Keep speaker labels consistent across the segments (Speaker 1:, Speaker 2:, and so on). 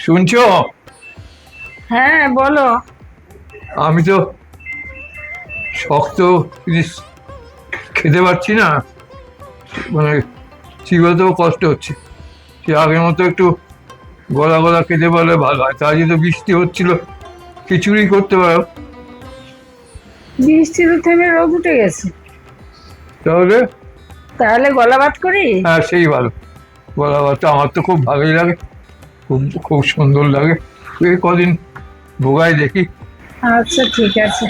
Speaker 1: শুনছো?
Speaker 2: হ্যাঁ বলো।
Speaker 1: আমি তো শক্ত জিনিস খেতে পারছি না। মানে চিবাতেও কষ্ট হচ্ছে। সে আগের মতো একটু গলা গলা খেতে পারলে ভালো হয়। তাই তো বৃষ্টি হচ্ছিল। খিচুড়ি করতে পারো।
Speaker 2: বৃষ্টি তো থেমে রোদ উঠে গেছে।
Speaker 1: তাহলে?
Speaker 2: তাহলে গলা ভাত করি
Speaker 1: হ্যাঁ সেই ভালো। গলা ভাতটা আমার তো খুব ভালোই লাগে। খুব খুব সুন্দর লাগে। এই কদিন ভোগাই দেখি।
Speaker 2: আচ্ছা ঠিক আছে।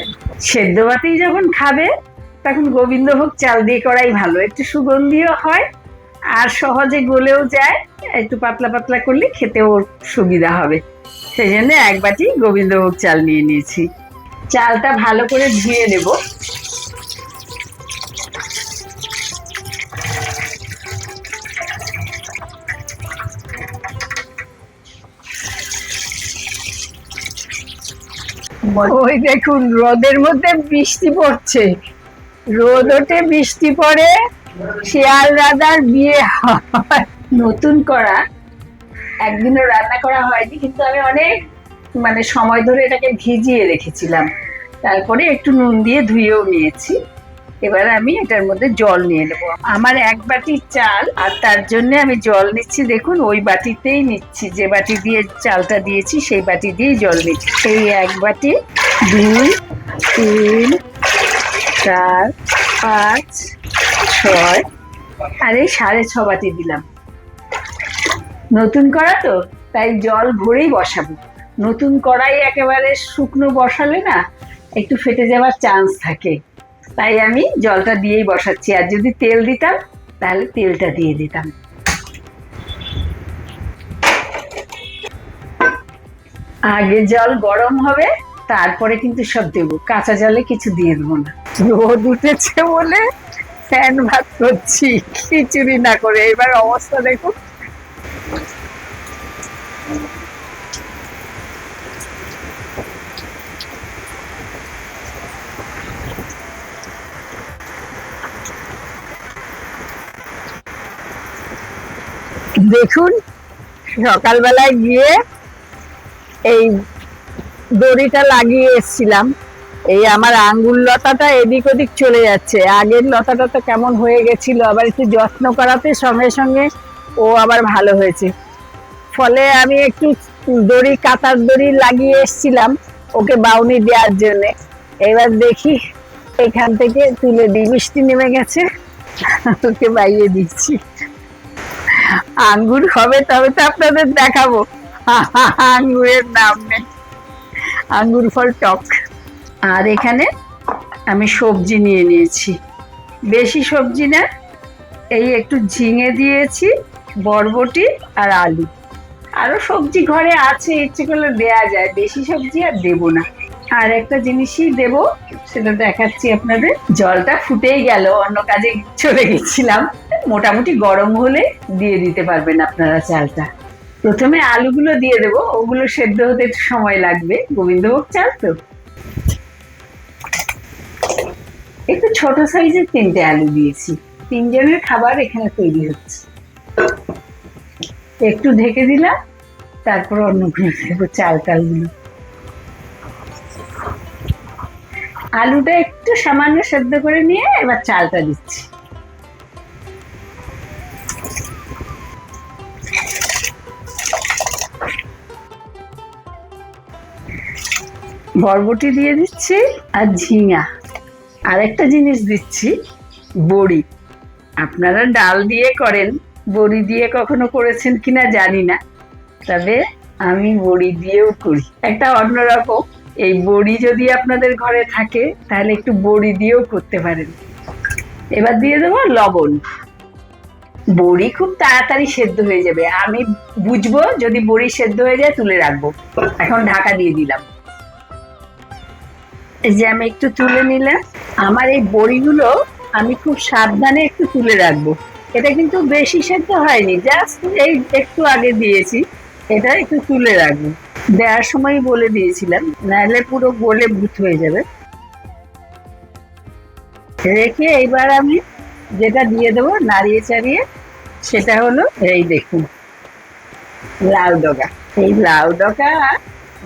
Speaker 2: সেদ্ধ ভাতেই যখন খাবে, তখন গোবিন্দভোগ চাল দিয়ে করাই ভালো। একটু সুগন্ধিও হয়, আর সহজে গলেও যায়। একটু পাতলা পাতলা করলে খেতেও সুবিধা হবে। সেই জন্য এক বাটি গোবিন্দভোগ চাল নিয়ে নিয়েছি। চালটা ভালো করে ধুয়ে নেব। ওই দেখুন, রোদের মধ্যে বৃষ্টি পড়ছে। রোদ ওঠে, বৃষ্টি পড়ে, শিয়াল রাজার বিয়ে হয়। নতুন করা। একদিনও রান্না করা হয়নি, কিন্তু আমি অনেক মানে সময় ধরে এটাকে ভিজিয়ে রেখেছিলাম। তারপরে একটু নুন দিয়ে ধুয়েও নিয়েছি। এবার আমি এটার মধ্যে জল নিয়ে নেব। আমার এক বাটি চাল, আর তার জন্য আমি জল নিচ্ছি, দেখুন, ওই বাটিতেই নিচ্ছি। যে বাটি দিয়ে চালটা দিয়েছি, সেই বাটি দিয়েই জল নিচ্ছি। এই এক বাটি দুই, তিন, চার, পাঁচ, ছয়, আর এই সাড়ে ছ বাটি দিলাম। নতুন করা তো, তাই জল ভরেই বসাবো। নতুন কড়াই একেবারে শুকনো বসালে না, একটু ফেটে যাওয়ার চান্স থাকে। তাই আমি জলটা দিয়েই বসাচ্ছি। আর যদি তেল দিতাম, তাহলে তেলটা দিয়ে দিতাম। আগে জল গরম হবে, তারপরে কিন্তু সব দেবো। কাঁচা জলে কিছু দিয়ে দেবো না। রোদ উঠেছে বলে ফ্যান ভাত করছি, খিচুড়ি না করে। এবার অবস্থা দেখুন। দেখুন, সকালবেলায় গিয়ে এই দড়িটা লাগিয়ে এসছিলাম। এই আমার আঙ্গুল লতাটা এদিক ওদিক চলে যাচ্ছে। আগের লতাটা তো কেমন হয়ে গেছিল, আবার একটু যত্ন করাতে সঙ্গে সঙ্গে ও আবার ভালো হয়েছে। ফলে আমি একটু দড়ি কাতার দড়ি লাগিয়ে এসছিলাম ওকে বাউনি দেওয়ার জন্য। এবার দেখি এখান থেকে তুলে দিই বৃষ্টি নেমে গেছে, ওকে বাইয়ে দিচ্ছি। আঙ্গুর হবে, তবে তো আপনাদের দেখাবো। আঙ্গুরের নাম নেই। আঙ্গুর ফল টক। আর এখানে আমি সবজি নিয়ে নিয়েছি। বেশি সবজি না, এই একটু ঝিঙে দিয়েছি, বরবটি আর আলু। আরও সবজি ঘরে আছে, ইচ্ছে করলে দেয়া যায়। বেশি সবজি আর দেবো না। আর একটা জিনিসই দেব, সেটা দেখাচ্ছি আপনাদের। জলটা ফুটেই গেল, অন্য কাজে চলে গেছিলাম। মোটামুটি গরম হলে দিয়ে দিতে পারবেন আপনারা চালটা। প্রথমে আলুগুলো দিয়ে দেব, ওগুলো সেদ্ধ হতে একটু সময় লাগবে। গোবিন্দভোগ চাল তো। একটু ছোট সাইজের তিনটে আলু দিয়েছি। তিনজনের খাবার এখানে তৈরি হচ্ছে। একটু ঢেকে দিলাম, তারপর অন্যগুলো দেবো চাল টালগুলো। আলুটা একটু সামান্য সেদ্ধ করে নিয়ে এবার চালটা দিচ্ছি। বরবটি দিয়ে দিচ্ছি আর ঝিঙা। আর একটা জিনিস দিচ্ছি, বড়ি। আপনারা ডাল দিয়ে করেন, বড়ি দিয়ে কখনো করেছেন কিনা জানি না, তবে আমি বড়ি দিয়েও করি। একটা অন্যরকম। এই বড়ি যদি আপনাদের ঘরে থাকে, তাহলে একটু বড়ি দিয়েও করতে পারেন। এবার দিয়ে দেবো লবণ। বড়ি খুব তাড়াতাড়ি সেদ্ধ হয়ে যাবে। আমি বুঝব যদি বড়ি সেদ্ধ হয়ে যায়, তুলে রাখব। এখন ঢাকা দিয়ে দিলাম। এই যে আমি একটু তুলে নিলাম। আমার এই বড়িগুলো আমি খুব সাবধানে একটু তুলে রাখব। এটা কিন্তু বেশি সেদ্ধ হয়নি, জাস্ট এই একটু আগে দিয়েছি। এটা একটু তুলে রাখব। দেওয়ার সময় বলে দিয়েছিলাম, নাহলে পুরো গলে ভূত হয়ে যাবে। রেখে এইবার আমি যেটা দিয়ে দেবো নাড়িয়ে চাড়িয়ে, সেটা হলো এই দেখুন লাল ডগা। এই লাউ ডগা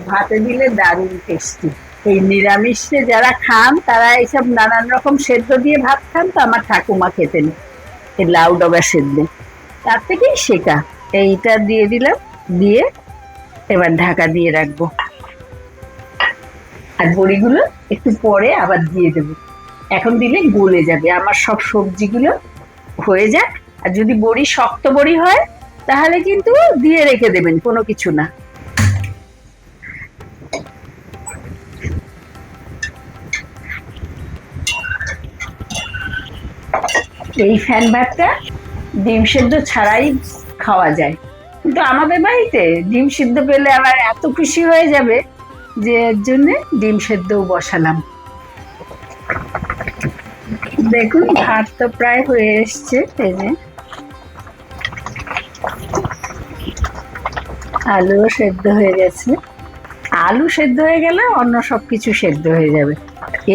Speaker 2: ভাতে দিলে দারুণ টেস্টি এই নিরামিষে যারা খান, তারা এইসব নানান রকম সেদ্ধ দিয়ে ভাত খান, তো আমার ঠাকুমা খেতেন এই লাউ ডগা সেদ্ধ। তার থেকেই শেখা। এইটা দিয়ে দিলাম, দিয়ে এবার ঢাকা দিয়ে রাখব। আর বড়িগুলো একটু পরে আবার দিয়ে দেবো। এখন দিলে গলে যাবে। আমার সব সবজিগুলো হয়ে যাক। আর যদি বড়ি শক্ত বড়ি হয়, তাহলে কিন্তু দিয়ে রেখে দেবেন, কোনো কিছু না। এই ফ্যান ভাতটা ডিম সেদ্ধ ছাড়াই খাওয়া যায়। কিন্তু আমাদের বাড়িতে ডিম সিদ্ধ পেলে আবার এত খুশি হয়ে যাবে যে এর জন্য ডিম সেদ্ধও বসালাম। দেখুন, ভাত তো প্রায় হয়ে এসছে, এই যে। আলুও সেদ্ধ হয়ে গেছে। আলু সেদ্ধ হয়ে গেলে অন্য সব কিছু সেদ্ধ হয়ে যাবে।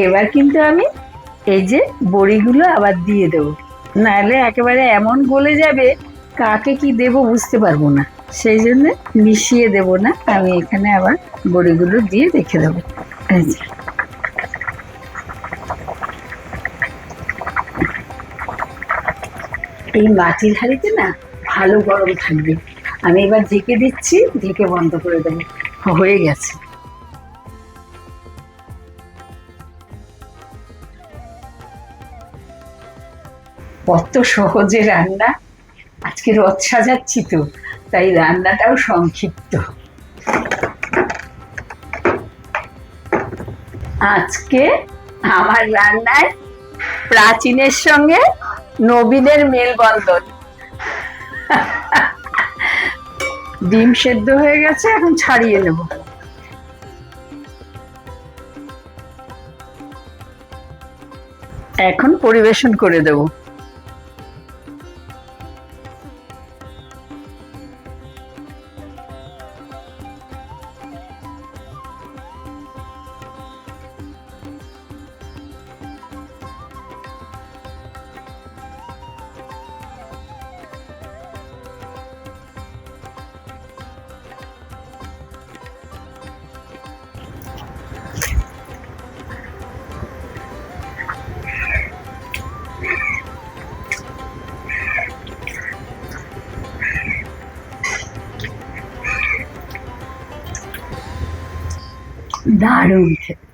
Speaker 2: এবার কিন্তু আমি এই যে বড়িগুলো আবার দিয়ে দেবো। নাহলে একেবারে এমন গলে যাবে কাকে কি দেব বুঝতে পারব না। সেই জন্য মিশিয়ে দেব না, আমি এখানে আবার বড়িগুলো দিয়ে রেখে দেবো। এই মাটির হাঁড়িতে না ভালো গরম থাকবে। আমি এবার ঢেকে দিচ্ছি, ঢেকে বন্ধ করে দেবো। হয়ে গেছে। কত সহজে রান্না আজকে রথ সাজাচ্ছি তো, তাই রান্নাটাও সংক্ষিপ্ত। আজকে আমার রান্নায় প্রাচীনের সঙ্গে নবীনের মেলবন্ধন। ডিম সেদ্ধ হয়ে গেছে, এখন ছাড়িয়ে নেব। এখন পরিবেশন করে দেব। দারুণ খেতে।